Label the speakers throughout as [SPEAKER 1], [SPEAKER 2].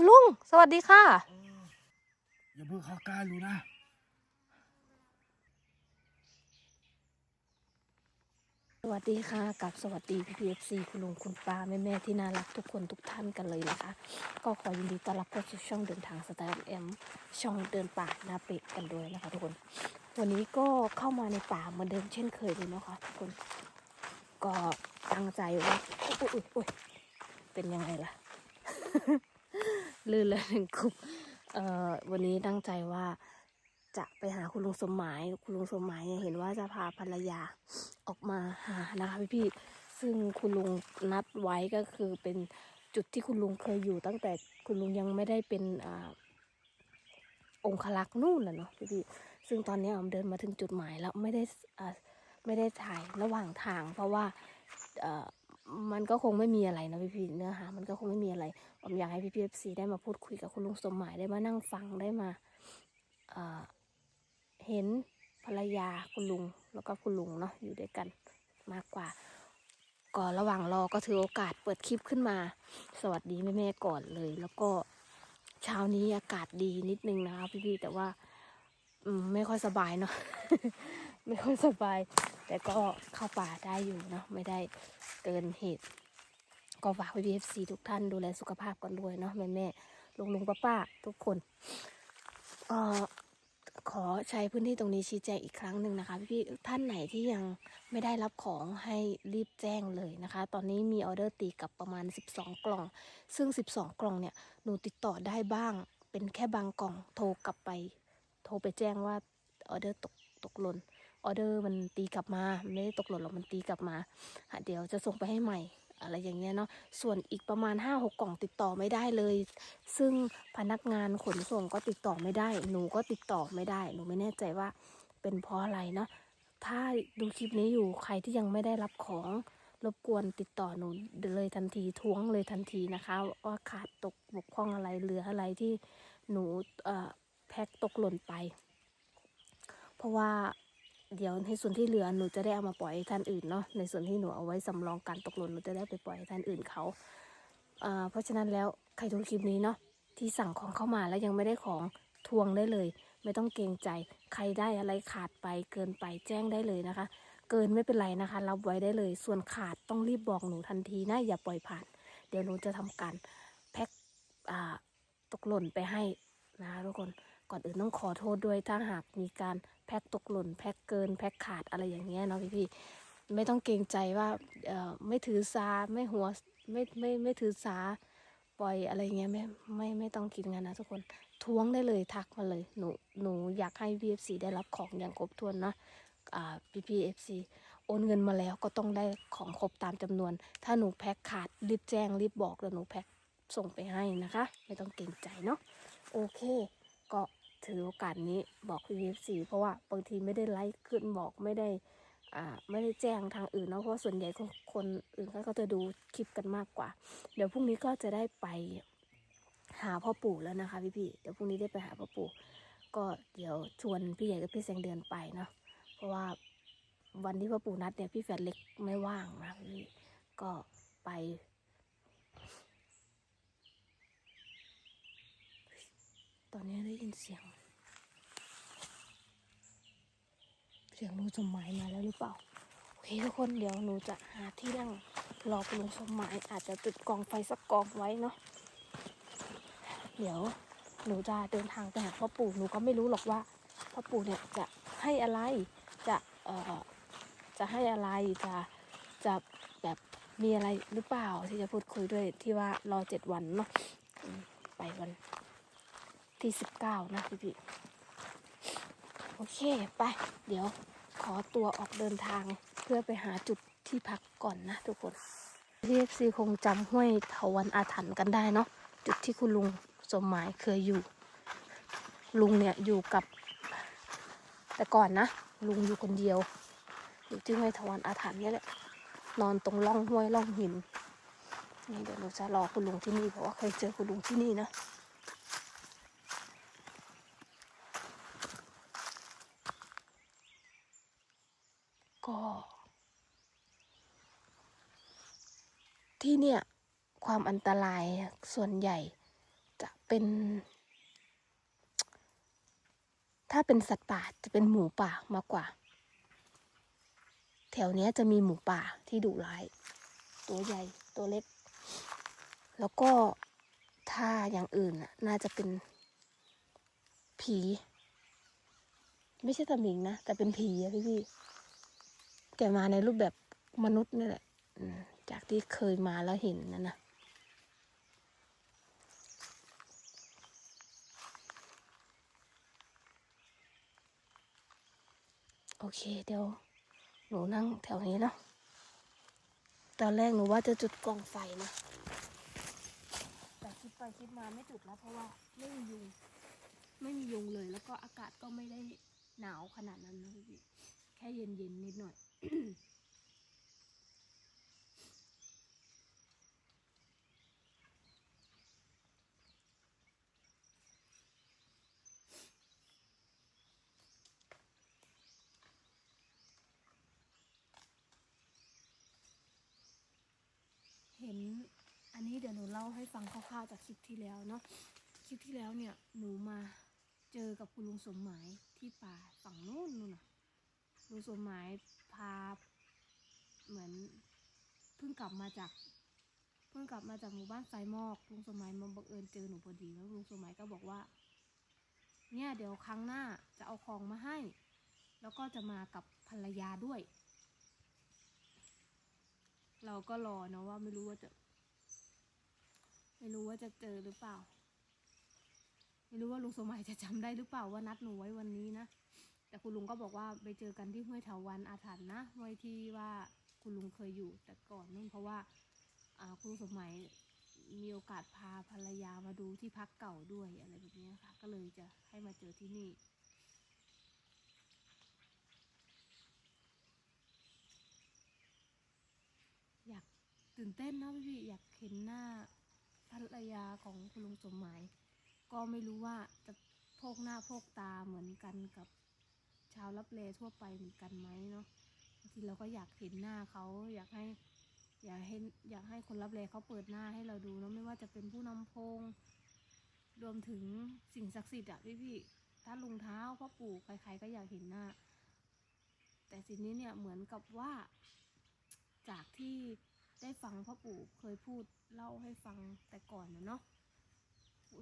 [SPEAKER 1] คุณลุง สวัสดีค่ะ
[SPEAKER 2] เอออย่าเพิ่งเข้าใกล้รู้นะ
[SPEAKER 1] สวัสดีค่ะ กับสวัสดีพีเอฟซีคุณลุงคุณป้าแม่แม่ๆที่น่ารักทุกคนทุกท่านกันเลยนะคะ ก็ขอยินดีต้อนรับเข้าสู่ช่องเดินทางสไตล์แอมช่องเดินป่าหนาเป็ดกันด้วยนะคะทุกคน วันนี้ก็เข้ามาในป่าเหมือนเดิมเช่นเคยเลยนะคะทุกคน ก็ตั้งใจว่าอุ๊ยอุ๊ยอุ๊ยเป็นยังไงล่ะ ลื่นเลยหนึ่งคุบเอ่อวันนี้ตั้งใจว่าจะไปหาคุณลุงสมหมาย คุณลุงสมหมายเนี่ยเห็นว่าจะพาภรรยาออกมาหานะคะพี่พี่ซึ่งคุณลุงนัดไว้ก็คือเป็นจุดที่คุณลุงเคยอยู่ ตั้งแต่คุณลุงยังไม่ได้เป็นอ่าองคลักษ์นู่นน่ะเนาะพี่พี่ซึ่งตอนนี้ออมเดินมาถึงจุดหมายแล้วไม่ได้อ่าไม่ได้ถ่ายระหว่างทาง เพราะว่าเอ่อ มันก็คงไม่มีอะไรนะพี่พี่เนื้อหามันก็คงไม่มีอะไรผมอยากให้พี่พีเอฟซีได้มาพูดคุยกับคุณลุงสมหมายได้มานั่งฟังได้มาเห็นภรรยาคุณลุงแล้วก็คุณลุงเนาะอยู่ด้วยกันมากกว่า ก่อนระหว่างรอก็ถือโอกาสเปิดคลิปขึ้นมา สวัสดีแม่ๆก่อนเลย แล้วก็เช้านี้อากาศดีนิดนึงนะคะพี่ๆแต่ว่าอืไม่ค่อยสบายเนาะไม่ค่อยสบาย แต่ก็เข้าป่าได้อยู่เนาะไม่ได้เกินเหตุ ก็ฝากพี่พีเอฟซีทุกท่านดูแลสุขภาพกันด้วยเนาะแม่แม่ลุงลุงป้าป้าทุกคนเอ่อขอใช้พื้นที่ตรงนี้ชี้แจงอีกครั้งหนึ่งนะคะ พี่ๆท่านไหนที่ยังไม่ได้รับของให้รีบแจ้งเลยนะคะ ตอนนี้มีออเดอร์ตีกลับประมาณ 12 กล่อง ซึ่ง 12 กล่องเนี่ยหนูติดต่อได้บ้าง เป็นแค่บางกล่องโทรกลับไป โทรไปแจ้งว่าออเดอร์ตกตกหล่น ออเดอร์มันตีกลับมาไม่ได้ตกหล่นหรอกมันตีกลับมาเดี๋ยวจะส่งไปให้ใหม่อะไรอย่างเงี้ยเนาะส่วนอีกประมาณ5้าหกกล่องติดต่อไม่ได้เลย ซึ่งพนักงานขนส่งก็ติดต่อไม่ได้ หนูก็ติดต่อไม่ได้ หนูไม่แน่ใจว่าเป็นเพราะอะไรเนาะถ้าดูคลิปนี้อยู่ใครที่ยังไม่ได้รับของรบกวนติดต่อหนูเลยทันทีท้วงเลยทันทีนะคะ ว่าขาดตกบกพร่องอะไรเหลืออะไรที่หนูแพ็คตกหล่นไป เพราะว่า เดี๋ยวในส่วนที่เหลือหนูจะได้เอามาปล่อยให้ท่านอื่นเนาะในส่วนที่หนูเอาไว้สำรองการตกหล่นหนูจะได้ไปปล่อยให้ท่านอื่นเขาเพราะฉะนั้นแล้วใครดูคลิปนี้เนาะที่สั่งของเข้ามาแล้วยังไม่ได้ของทวงได้เลย ไม่ต้องเกรงใจ ใครได้อะไรขาดไปเกินไปแจ้งได้เลยนะคะ เกินไม่เป็นไรนะคะ รับไว้ได้เลย ส่วนขาดต้องรีบบอกหนูทันทีนะอย่าปล่อยผ่าน เดี๋ยวหนูจะทำการแพ็คตกหล่นไปให้นะคะทุกคน ก่อนอื่นต้องขอโทษด้วยถ้าหากมีการแพ็คตกหล่น แพ็คเกิน แพ็คขาดอะไรอย่างเงี้ยเนาะพี่ๆไม่ต้องเกรงใจว่าเอ่อไม่ถือสาไม่หัวไม่ไม่ไม่ถือสาปล่อยอะไรเงี้ยไม่ไม่ไม่ต้องคิดงั้นนะทุกคนท้วงได้เลยทักมาเลยหนูหนูอยากให้ PFC ได้รับของอย่างครบถ้วนนะอ่า PPFC โอนเงินมาแล้วก็ต้องได้ของครบตามจำนวน ถ้าหนูแพ็คขาดรีบแจ้งรีบบอกแล้วหนูแพ็คส่งไปให้นะคะ ไม่ต้องเกรงใจเนาะโอเค ถือโอกาสนี้บอกพีเอฟซีเพราะว่าบางทีไม่ได้ไลฟ์ขึ้นบอกไม่ได้อ่าไม่ได้แจ้งทางอื่นเนาะเพราะส่วนใหญ่คนคนอื่นเขาก็จะดูคลิปกันมากกว่า เดี๋ยวพรุ่งนี้ก็จะได้ไปหาพ่อปู่แล้วนะคะพี่พี่ๆเดี๋ยวพรุ่งนี้ได้ไปหาพ่อปู่ก็เดี๋ยวชวนพี่ใหญ่กับพี่แสงเดือนไปเนาะเพราะว่าวันที่พ่อปู่นัดเนี่ยพี่แฟนเล็กไม่ว่างนะพี่ก็ไป อนนี้ได้ยินเสียง เสียงลุงสมหมายมาแล้วหรือเปล่า โอเคทุกคนเดี๋ยวหนูจะหาที่นั่งรอคุณลุงสมหมายอาจจะจุดกองไฟสักกองไว้เนาะ เดี๋ยวหนูจะเดินทางไปหาพ่อปู่หนูก็ไม่รู้หรอกว่าพ่อปู่เนี่ยจะให้อะไรจะเอ่อจะให้อะไรจะจะแบบมีอะไรหรือเปล่าที่จะพูดคุยด้วยที่ว่ารอเจ็ดวันเนาะไปวัน ที่สิบเก้านะพี่พี่โอเคไป เดี๋ยวขอตัวออกเดินทางเพื่อไปหาจุดที่พักก่อนนะทุกคนพี่เอฟซีคงจำห้วยเถาวันอาถรรพ์กันได้เนาะจุดที่คุณลุงสมหมายเคยอยู่ ลุงเนี่ยอยู่กับ แต่ก่อนนะ ลุงอยู่คนเดียว อยู่ที่ห้วยเถาวันอาถรรพ์นี่แหละนอนตรงร่องห้วยร่องหินนี่เดี๋ยวเราจะรอคุณลุงที่นี่เพราะว่าเคยเจอคุณลุงที่นี่นะ ก็ ที่เนี่ยความอันตรายส่วนใหญ่จะเป็น ถ้าเป็นสัตว์ป่าจะเป็นหมูป่ามากกว่า แถวเนี้ยจะมีหมูป่าที่ดุร้าย ตัวใหญ่ตัวเล็ก แล้วก็ถ้าอย่างอื่นน่าจะเป็นผี ไม่ใช่ตะหมิงนะ แต่เป็นผีอะพี่พี่ๆแกมาในรูปแบบมนุษย์นี่แหละ จากที่เคยมาแล้วเห็นนะนะโอเคเดี๋ยว หนูนั่งแถวนี้เนาะตอนแรกหนูว่าจะจุดกองไฟนะ แต่คิดไปคิดมาไม่จุดแล้วเพราะว่าไม่มียุง ไม่มียุงเลย แล้วก็อากาศก็ไม่ได้หนาวขนาดนั้นนะพี่แค่เย็นเย็นๆนิดหน่อย เห็นอันนี้เดี๋ยวหนูเล่า ให้ฟังคร่าวๆจากคลิปที่แล้วเนาะคลิปที่แล้วเนี่ยหนูมาเจอกับคุณลุงสมหมายที่ป่าฝั่งโน้นนู่นน่ะลุงสมหมายพาเหมือนเพิ่งกลับมาจากเพิ่งกลับมาจากหมู่บ้านไซมอกลุงสมหมายมาบังเอิญเจอหนูพอดีแล้วลุงสมหมายก็บอกว่า เนี่ยเดี๋ยวครั้งหน้าจะเอาของมาให้ แล้วก็จะมากับภรรยาด้วย เราก็รอเนาะว่าไม่รู้ว่าจะ ไม่รู้ว่าจะเจอหรือเปล่า ไม่รู้ว่าลุงสมัยจะจำได้หรือเปล่าว่านัดหนูไว้วันนี้นะ แต่คุณลุงก็บอกว่าไปเจอกันที่ห้วยเถาวันอาถรรพ์นะห้วยที่ว่าคุณลุงเคยอยู่แต่ก่อนนู่นเพราะว่าคุณลุงสมัยมีโอกาสพาภรรยามาดูที่พักเก่าด้วยอะไรแบบนี้ค่ะ ก็เลยจะให้มาเจอที่นี่อยากตื่นเต้นนะพี่อยากเห็นหน้า ภรรยาของคุณลุงสมหมาย ก็ไม่รู้ว่าจะโพกหน้าโพกตาเหมือนกันกับชาวรับเลทั่วไปเหมือนกันไหมเนาะบางทีเราก็อยากเห็นหน้าเขาอยากให้อยากเห็นอยากให้คนรับเลเขาเปิดหน้าให้เราดูเนาะไม่ว่าจะเป็นผู้นำพงรวมถึงสิ่งศักดิ์สิทธิ์อะพี่ๆท่าลุงเท้าพ่อปู่ใครๆก็อยากเห็นหน้า แต่สิ่งนี้เนี่ยเหมือนกับว่า จากที่ ได้ฟังพ่อปู่เคยพูดเล่าให้ฟังแต่ก่อนนะเนาะ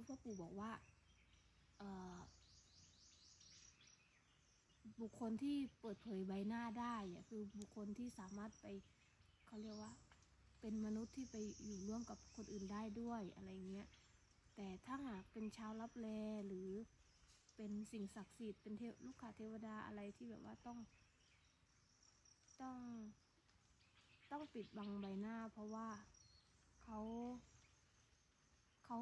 [SPEAKER 1] พ่อปู่บอกว่าบุคคลที่เปิดเผยใบหน้าได้คือบุคคลที่สามารถไปเขาเรียกว่า เป็นมนุษย์ที่ไปอยู่ร่วมกับคนอื่นได้ด้วยอะไรเงี้ยแต่ถ้าหากเป็นชาวรับแลหรือเป็นสิ่งศักดิ์สิทธิ์เป็นเทวลูกขาเทวดาอะไรที่แบบว่าต้อง ต้อง ต้องปิดบังใบหน้า เพราะว่าเขาเขา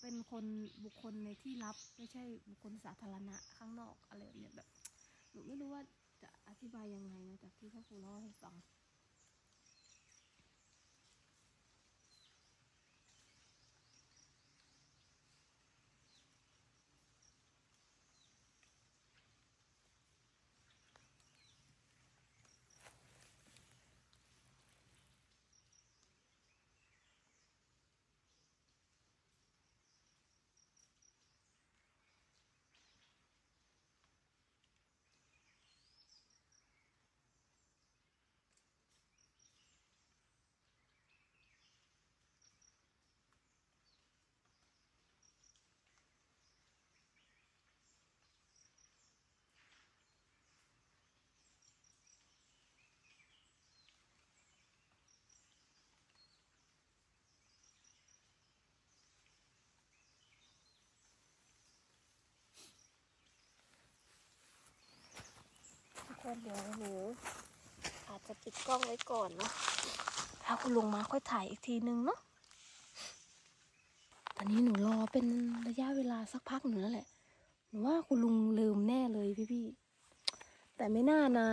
[SPEAKER 1] เป็นคนบุคคลในที่ลับ ไม่ใช่บุคคลสาธารณะข้างนอกอะไรแบบเนี่ยแบบหนูไม่รู้ว่าจะอธิบายยังไงนะจากที่พ่อครูเล่าให้ฟัง กคนเดี๋ยวหนูอาจจะปิดกล้องไว้ก่อนเนาะถ้าคุณลุงมาค่อยถ่ายอีกทีนึงเนาะตอนนี้หนูรอเป็นระยะเวลาสักพักหนึ่งแล้วแหละ หนูว่าคุณลุงลืมแน่เลยพี่ๆแต่ไม่น่านะ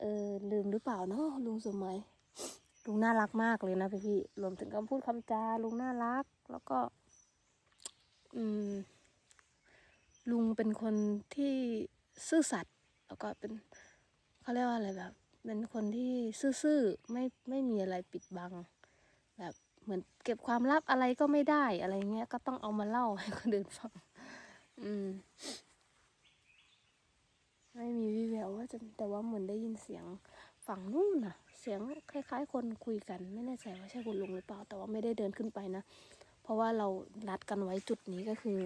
[SPEAKER 1] เออลืมหรือเปล่าเนาะลุงสมัยลุงน่ารักมากเลยนะพี่ๆรวมถึงคำพูดคำจาลุงน่ารัก แล้วก็ อืม ลุงเป็นคนที่ซื่อสัตย์ แล้วก็เป็นเขาเรียกว่าอะไรแบบ เป็นคนที่ซื่อๆไม่ไม่มีอะไรปิดบัง แบบเหมือนเก็บความลับอะไรก็ไม่ได้อะไรเงี้ยก็ต้องเอามาเล่าให้คนอื่นฟัง อืม ไม่มีวิแววว่าจะแต่ว่าเหมือนได้ยินเสียงฝั่งนู่นน่ะ เสียงคล้ายๆ คนคุยกัน ไม่แน่ใจว่าใช่คุณลุงหรือเปล่า แต่ว่าไม่ได้เดินขึ้นไปนะ เพราะว่าเรานัดกันไว้จุดนี้ก็คือ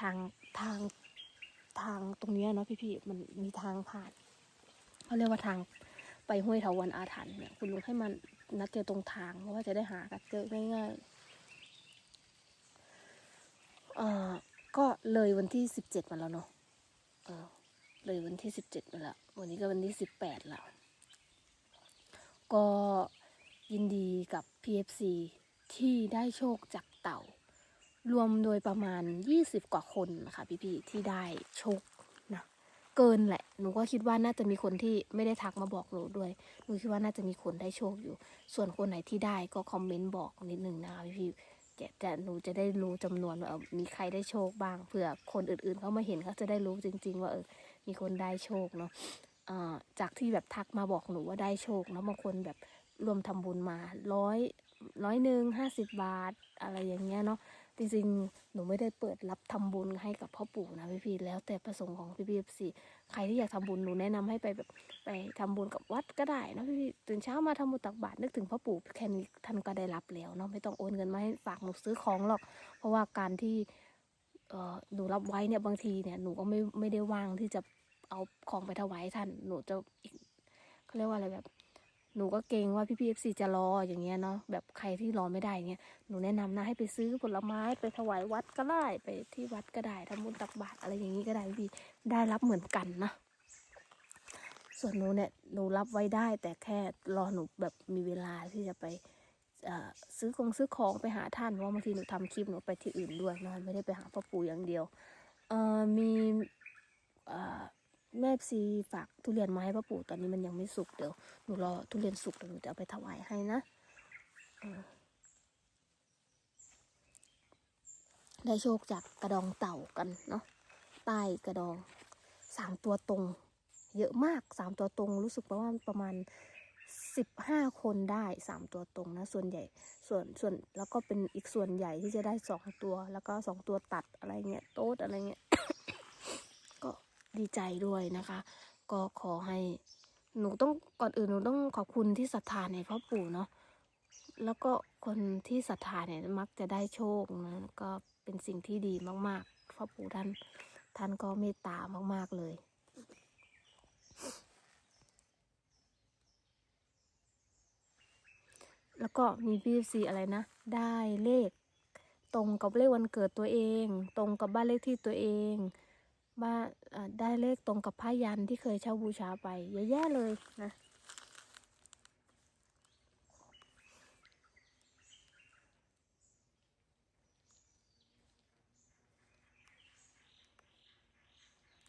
[SPEAKER 1] ทางทาง ทางตรงนี้เนาะพี่ๆมันมีทางผ่านเขาเรียกว่าทางไปห้วยเถาวันอาถรรพ์เนี่ยคุณลุงให้มันนัดเจอตรงทางเพราะว่าจะได้หากันเจอง่ายๆเอ่อก็เลยวันที่สิบเจ็ดมาแล้วเนาะเออเลยวันที่สิบเจ็ดมาแล้ววันนี้ก็วันที่สิบแปดแล้ว ก็ยินดีกับ PFC ที่ได้โชคจากเต่า รวมโดยประมาณ 20 กว่าคนนะคะพี่ๆที่ได้โชคนะเกินแหละ หนูก็คิดว่าน่าจะมีคนที่ไม่ได้ทักมาบอกหนูด้วย หนูคิดว่าน่าจะมีคนได้โชคอยู่ ส่วนคนไหนที่ได้ก็คอมเมนต์บอกนิดนึงนะคะพี่ๆจะจะหนูจะได้รู้จำนวนว่ามีใครได้โชคบ้างเผื่อคนอื่นๆเขามาเห็นเขาจะได้รู้จริง ๆ ว่าเออมีคนได้โชคเนาะจากที่แบบทักมาบอกหนูว่าได้โชคแล้วบางคนแบบรวมทำบุญมาร้อยร้อยหนึ่งห้าสิบบาทอะไรอย่างเงี้ยเนาะ จริงๆ หนูไม่ได้เปิดรับทำบุญให้กับพ่อปู่นะพี่พี่แล้วแต่ประสงค์ของพี่พี่สี่ใครที่อยากทำบุญหนูแนะนำให้ไปแบบไปทำบุญกับวัดก็ได้นะพี่พี่ตื่นเช้ามาทำบุญตักบาตรนึกถึงพ่อปู่แค่นี้ท่านก็ได้รับแล้วเนาะไม่ต้องโอนเงินมาให้ฝากหนูซื้อของหรอก เพราะว่าการที่เอ่อหนูรับไว้เนี่ยบางทีเนี่ยหนูก็ไม่ไม่ได้ว่างที่จะเอาของไปถวายท่าน หนูจะอีกเขาเรียกว่าอะไรแบบ หนูก็เกรงว่าพี่พีเอฟซีจะรออย่างเงี้ยเนาะแบบใครที่รอไม่ได้เงี้ยหนูแนะนำนะให้ไปซื้อผลไม้ไปถวายวัดก็ได้ไปที่วัดก็ได้ทำบุญตักบาตรอะไรอย่างงี้ก็ได้พี่ได้รับเหมือนกันนะส่วนหนูเนี่ยหนูรับไว้ได้ แต่แค่รอหนูแบบมีเวลาที่จะไปซื้อของซื้อของไปหาท่านเพราะบางทีหนูทำคลิปหนูไปที่อื่นด้วยนอะไม่ได้ไปหาพ่อปู่อย่างเดียวมีอ แม่ซีฝากทุเรียนมาให้พ่อปู่ตอนนี้มันยังไม่สุกเดี๋ยวหนูรอทุเรียนสุกเดี๋ยวหนูจะเอาไปถวายให้นะได้โชคจากกระดองเต่ากันเนาะใต้กระดองสามตัวตรง เยอะมากสามตัวตรง รู้สึกว่าประมาณสิบห้าคนได้สามตัวตรงนะ ส่วนใหญ่ส่วนส่วนแล้วก็เป็นอีกส่วนใหญ่ที่จะได้สองตัว แล้วก็สองตัวตัดอะไรเงี้ยโต๊ดอะไรเงี้ย ดีใจด้วยนะคะ ก็ขอให้หนูต้องก่อนอื่นหนูต้องขอบคุณที่ศรัทธาในพ่อปู่เนาะแล้วก็คนที่ศรัทธาเนี่ยมักจะได้โชคนะก็เป็นสิ่งที่ดีมากๆพ่อปู่ท่านท่านก็เมตตามาก ๆเลยแล้วก็มีพีซีอะไรนะ ได้เลข ตรงกับเลขวันเกิดตัวเอง ตรงกับบ้านเลขที่ตัวเอง บ้านได้เลขตรงกับผ้ายันที่เคยเช่าบูชาไปเยอะแยะเลยนะ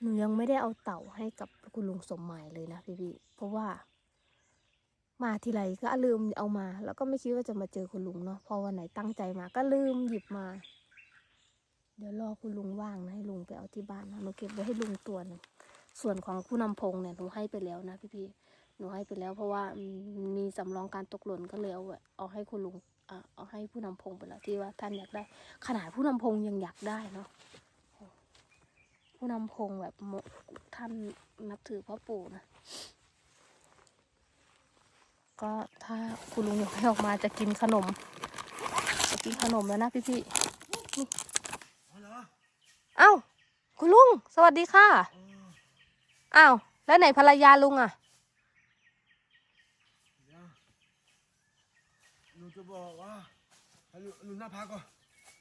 [SPEAKER 1] หนูยังไม่ได้เอาเต่าให้กับคุณลุงสมหมายเลยนะพี่พี่ๆเพราะว่า มาทีไรก็ลืมเอามา แล้วก็ไม่คิดว่าจะมาเจอคุณลุงเนาะพอวันไหนตั้งใจมาก็ลืมหยิบมา เดี๋ยวรอคุณลุงว่างนะให้ลุงไปเอาที่บ้านนะหนูเก็บไว้ให้ลุงตัวหนึงส่วนของผู้นำพงเนี่ยหนูให้ไปแล้วนะพี่พี่หนูให้ไปแล้วเพราะว่ามีสำรองการตกหล่นก็เลยเอาเอาให้คุณลุงอ่าเอาให้ผู้นำพงไปแล้วที่ว่าท่านอยากได้ ขนาดผู้นำพงยังอยากได้เนาะผู้นำพงแบบท่านนับถือพ่อปู่นะก็ถ้าคุณลุงอยากให้ออกมาจะกินขนม จะกินขนมแล้วนะพี่พี่ เอ้าคุณลุง สวัสดีค่ะ
[SPEAKER 2] เออ
[SPEAKER 1] อ้าวแล้วไหนภรรยาลุงอะ
[SPEAKER 2] เดี๋ยวหนูจะบอกว่าให้ลูลูหน้าพักก่อน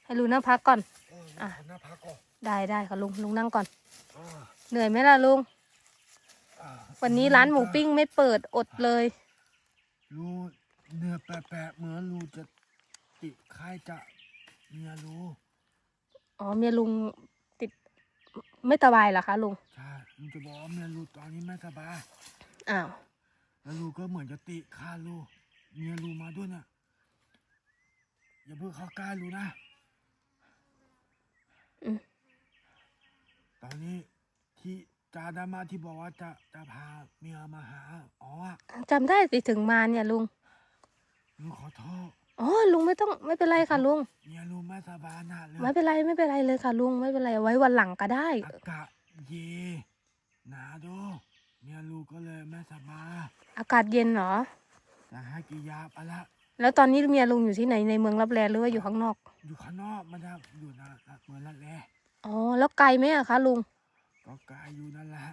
[SPEAKER 1] ให้ลุงนั่งพักก่อน
[SPEAKER 2] เออ
[SPEAKER 1] อะ
[SPEAKER 2] ขอหน้าพักก่อน
[SPEAKER 1] ได้ได้ค่ะลุงลุงนั่งก่อน
[SPEAKER 2] อ่า
[SPEAKER 1] เหนื่อยไหมล่ะลุง
[SPEAKER 2] อ่า
[SPEAKER 1] วันนี้ร้านหมูปิ้งไม่เปิดอดเลย
[SPEAKER 2] ลูเนื้อแปะๆเหมือนลูจะติดไข้จะเมียลู
[SPEAKER 1] อ๋อเมียลุงติด ไม่สบายเหรอคะลุง
[SPEAKER 2] ใช่ลูจะบอกว่าเมียลูตอนนี้ไม่สบาย
[SPEAKER 1] อ้าว
[SPEAKER 2] แล้วลูก็เหมือนจะติข้าลูเมียลูมาด้วยเนี่ยอย่าเพิ่งเข้าใกล้ลูนะ
[SPEAKER 1] อืม
[SPEAKER 2] ตอนนี้ที่จาดามาที่บอกว่าจะจะพาเมียมาหาอ๋ออะ
[SPEAKER 1] จำได้สิถึงมาเนี่ยลุง
[SPEAKER 2] ลูขอโทษ
[SPEAKER 1] อ๋อลุงไม่ต้องไม่เป็นไรค่ะลุง
[SPEAKER 2] เมียลุงไม่สบายหนักเลย
[SPEAKER 1] ไม่เป็นไรไม่เป็นไรเลยค่ะลุงไม่เป็นไรไว้วันหลังก็ได้
[SPEAKER 2] อากาศเย็นหนาดูเมียลุงก็เลยไม่สบาย
[SPEAKER 1] อากาศเย็นเหรอ
[SPEAKER 2] จะให้กินยาไปละ
[SPEAKER 1] แล้วตอนนี้เมียลุงอยู่ที่ไหนในเมืองรับแลหรือว่าอยู่ข้างนอก
[SPEAKER 2] อยู่ข้างนอกมันจะอยู่นะเหมือนนั่นแหละ
[SPEAKER 1] อ๋อแล้วไกลไหมอะคะลุง
[SPEAKER 2] ก็กายอยู่นั่นแหละ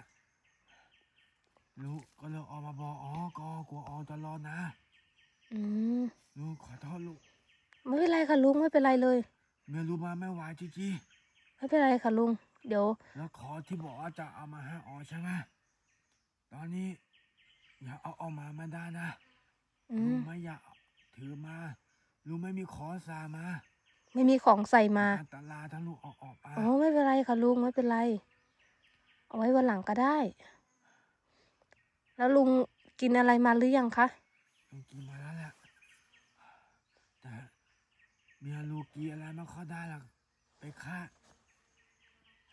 [SPEAKER 2] ลูกก็เลยออกมาบอกอ๋อก็กลัวออกจะรอดนะ
[SPEAKER 1] อืม
[SPEAKER 2] ลูกขอโทษลูก
[SPEAKER 1] ไม่เป็นไรค่ะลุงไม่เป็นไรเลย
[SPEAKER 2] เมียลุงมาไม่ไหวจริง
[SPEAKER 1] ไม่เป็นไรค่ะลุง เดี๋ยว
[SPEAKER 2] ๆแล้วขอที่บอกว่าจะเอามาให้อ๋อใช่ไหมตอนนี้ อย่าเอาออกมาไม่ได้นะ
[SPEAKER 1] อื
[SPEAKER 2] ลุ
[SPEAKER 1] ม
[SPEAKER 2] งไม่อยากถือมาลุงไม่มีขอสามา
[SPEAKER 1] ไม่มีของใส่มา
[SPEAKER 2] อันตรายทั้งลูกออกออกมา
[SPEAKER 1] อ๋อไม่เป็นไรค่ะลุงไม่เป็นไร เอาไว้วันหลังก็ได้ แล้วลุงกินอะไรมาหรือยังคะ
[SPEAKER 2] ลุงกินมาแล้วแหละแต่เมียลูกกินอะไรไม่ค่อยได้หรอกไปฆ่า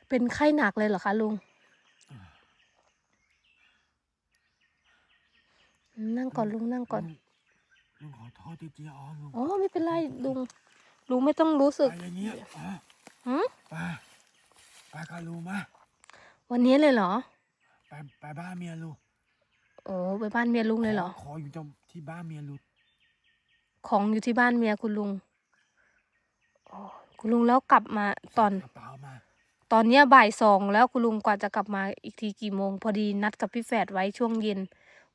[SPEAKER 1] เป็นไข้หนักเลยเหรอคะลุงอืมนั่งก่อนลุงนั่งก่อน
[SPEAKER 2] ลุงลุงขอโทษจริงๆอ๋อลุง
[SPEAKER 1] อ๋อไม่เป็นไรลุงลุงไม่ต้องรู้สึก
[SPEAKER 2] ไปอย่างเงี้ยอ๋อ
[SPEAKER 1] หืม
[SPEAKER 2] ไปไปกับลุงมา
[SPEAKER 1] วันนี้เลยเหรอ
[SPEAKER 2] ไปไปบ้านเมียลุง
[SPEAKER 1] โอ้ไปบ้านเมียลุงเลยเหรอ
[SPEAKER 2] ขขออยู่ตรงที่บ้านเมียลุง
[SPEAKER 1] ของอยู่ที่บ้านเมียคุณลุงอ๋อ คุณลุงแล้วกลับมาตอน
[SPEAKER 2] กระเป๋ามา
[SPEAKER 1] ตอนเนี้ยบ่ายสองแล้วคุณลุงกว่าจะกลับมาอีกทีกี่โมง พอดีนัดกับพี่แฝดไว้ช่วงเย็น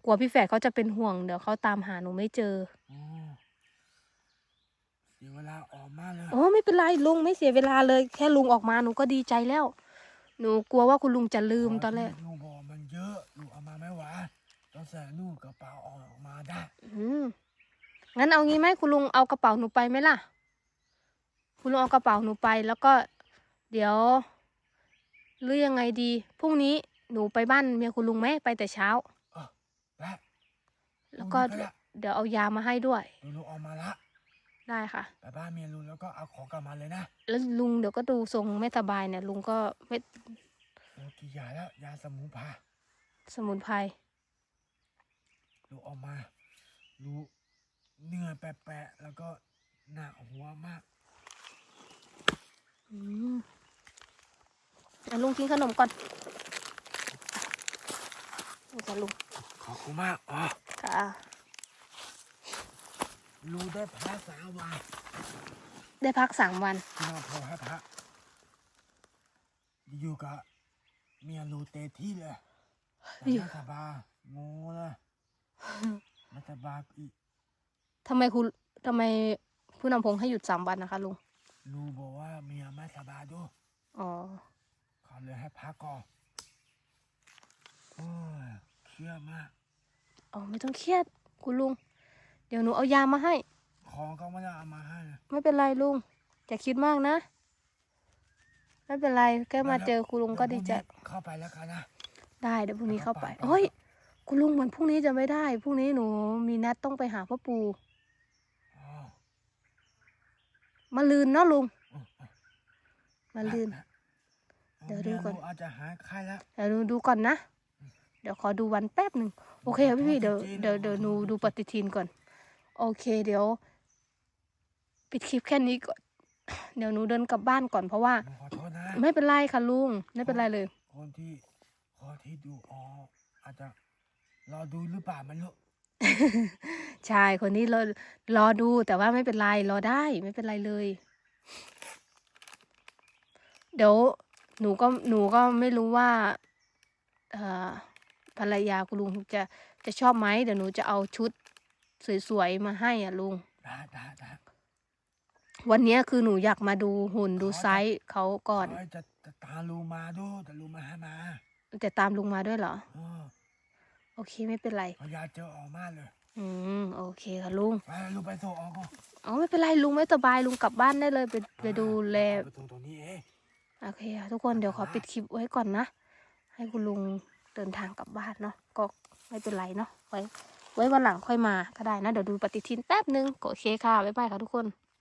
[SPEAKER 1] กลัวพี่แฝดเขาจะเป็นห่วงเดี๋ยวเขาตามหาหนูไม่เจอ
[SPEAKER 2] โอ้เสียเวลาออกมาเลย
[SPEAKER 1] โอ้ไม่เป็นไรลุงไม่เสียเวลาเลย แค่ลุงออกมาหนูก็ดีใจแล้ว หนูกลัวว่าคุณลุงจะลืมตอนแรก
[SPEAKER 2] ลุงบอกมันเยอะลุงเอามาไม่ไหวต้องใส่ลูกกระเป๋าออกมาได้
[SPEAKER 1] อืมงั้นเอางี้ไหมคุณลุงเอากระเป๋าหนูไปไหมล่ะ คุณลุงเอากระเป๋าหนูไป แล้วก็เดี๋ยวหรือยังไงดีพรุ่งนี้หนูไปบ้านเมียคุณลุงไหมไปแต่เช้า
[SPEAKER 2] เออและ
[SPEAKER 1] แล้วก็
[SPEAKER 2] พรุ่งนี้ละ
[SPEAKER 1] เดี๋ยวเอายามาให้ด้วย
[SPEAKER 2] ลุงลุงออกมาละ
[SPEAKER 1] ได้ค่ะ
[SPEAKER 2] ไปบ้านเมียลุงแล้วก็เอาของกลับมาเลยนะ
[SPEAKER 1] แล้วลุงเดี๋ยวก็ดูทรงไม่สบายเนี่ยลุงก็ไม่
[SPEAKER 2] ลุงกินยาแล้วยาสมุนไพร
[SPEAKER 1] สมุนไพร
[SPEAKER 2] ลุงออกมาลุงเหนื่อยแปะๆแล้วก็หนักหัวมาก
[SPEAKER 1] อืมอะลุงกินขนมก่อนนี่ค่ะลุง
[SPEAKER 2] ขอบคุณมากอ๋อ
[SPEAKER 1] ค่ะ
[SPEAKER 2] ลุงได้พักสามวัน
[SPEAKER 1] ได้พักสามวัน
[SPEAKER 2] ที่นอนพอให้พักอยู่กับเมียลุงเต็มที่เลยแต่
[SPEAKER 1] อยู่
[SPEAKER 2] ไม่สบายงงเลยไม่สบายอีก
[SPEAKER 1] ทำไมคุณทำไมผู้นำพงให้หยุดสามวันนะคะลุง
[SPEAKER 2] ลุงบอกว่าเมียไม่สบายด้วย
[SPEAKER 1] อ๋อ
[SPEAKER 2] เขาเลยให้พักก่อนโอ้ยเครียดมาก
[SPEAKER 1] อ๋อไม่ต้องเครียดคุณลุง เดี๋ยวหนูเอายามาให้
[SPEAKER 2] ของก็ไม่ได้เอามาให้เลย
[SPEAKER 1] ไม่เป็นไรลุงอย่าคิดมากนะ ไม่เป็นไรแค่มาเจอคุณลุงก็ดีใจ
[SPEAKER 2] เยวพรุ่งนี้เข้าไปแล้วกันนะ
[SPEAKER 1] ได้เดี๋ยวพรุ่งนี้เข้าไป
[SPEAKER 2] เอากระเป๋า
[SPEAKER 1] เฮ้ยคุณลุงเหมือนพรุ่งนี้จะไม่ได้พรุ่งนี้หนูมีนัดต้องไปหาพ่อปู่
[SPEAKER 2] อ๋อ
[SPEAKER 1] มาลืนเนาะลุง
[SPEAKER 2] อืมอืม
[SPEAKER 1] มาลืน
[SPEAKER 2] อ๋อ
[SPEAKER 1] เดี๋ยวดูก่อน
[SPEAKER 2] มีอาจจะหายไข้แล้ว
[SPEAKER 1] เดี๋ยวหนูดูก่อนนะ เดี๋ยวขอดูวันแป๊บหนึ่งโอเคครับพี่ๆเดี๋ยว
[SPEAKER 2] จริงๆ
[SPEAKER 1] เดี๋ยวเดี๋ยวหนูดูปฏิทินก่อน โอเค เดี๋ยว ปิดคลิปแค่นี้ก่อนเดี๋ยวหนูเดินกลับบ้านก่อนเพราะว่า
[SPEAKER 2] ผมขอโทษนะ
[SPEAKER 1] ไม่เป็นไรค่ะลุง ไม่เป็นไรเลย
[SPEAKER 2] คนที่คนที่ดูอ๋ออาจจะรอดูหรือเปล่าไมันรู้
[SPEAKER 1] ใช่คนนี้รอรอดูแต่ว่าไม่เป็นไรรอได้ไม่เป็นไรเลย เดี๋ยวหนูก็หนูก็ไม่รู้ว่าเอ่อภรรยาคุณลุงจะจะชอบไหมเดี๋ยวหนูจะเอาชุดสวยๆมาให้อะลุง
[SPEAKER 2] ได้ได้ได้
[SPEAKER 1] วันเนี้ยคือหนูอยากมาดูหุ่นดูไซส์เขาก่อน
[SPEAKER 2] เอ้ยจะจะตามลุงมาดูแต่ลุงมาให้มา
[SPEAKER 1] แต่ตามลุงมาด้วยเหรอ
[SPEAKER 2] เออ
[SPEAKER 1] โอเคไม่เป็นไร
[SPEAKER 2] เขาอยากเจอออกมาเลย
[SPEAKER 1] อืมโอเคค่ะลุง
[SPEAKER 2] ไปลุงไปส่งออกก่อน
[SPEAKER 1] อ๋อไม่เป็นไรลุงไม่สบายลุงกลับบ้านได้เลยไปไปดูแล
[SPEAKER 2] ไปส่งตรงนี้เอง
[SPEAKER 1] โอเคค่ะทุกคนเดี๋ยวขอปิดคลิปไว้ก่อนนะ ให้คุณลุงเดินทางกลับบ้านเนาะก็ไม่เป็นไรเนาะไว้ไว้วันหลังค่อยมาก็ได้นะ เดี๋ยวดูปฏิทินแป๊บนึงก็โอเคค่ะบ๊ายบายค่ะทุกคน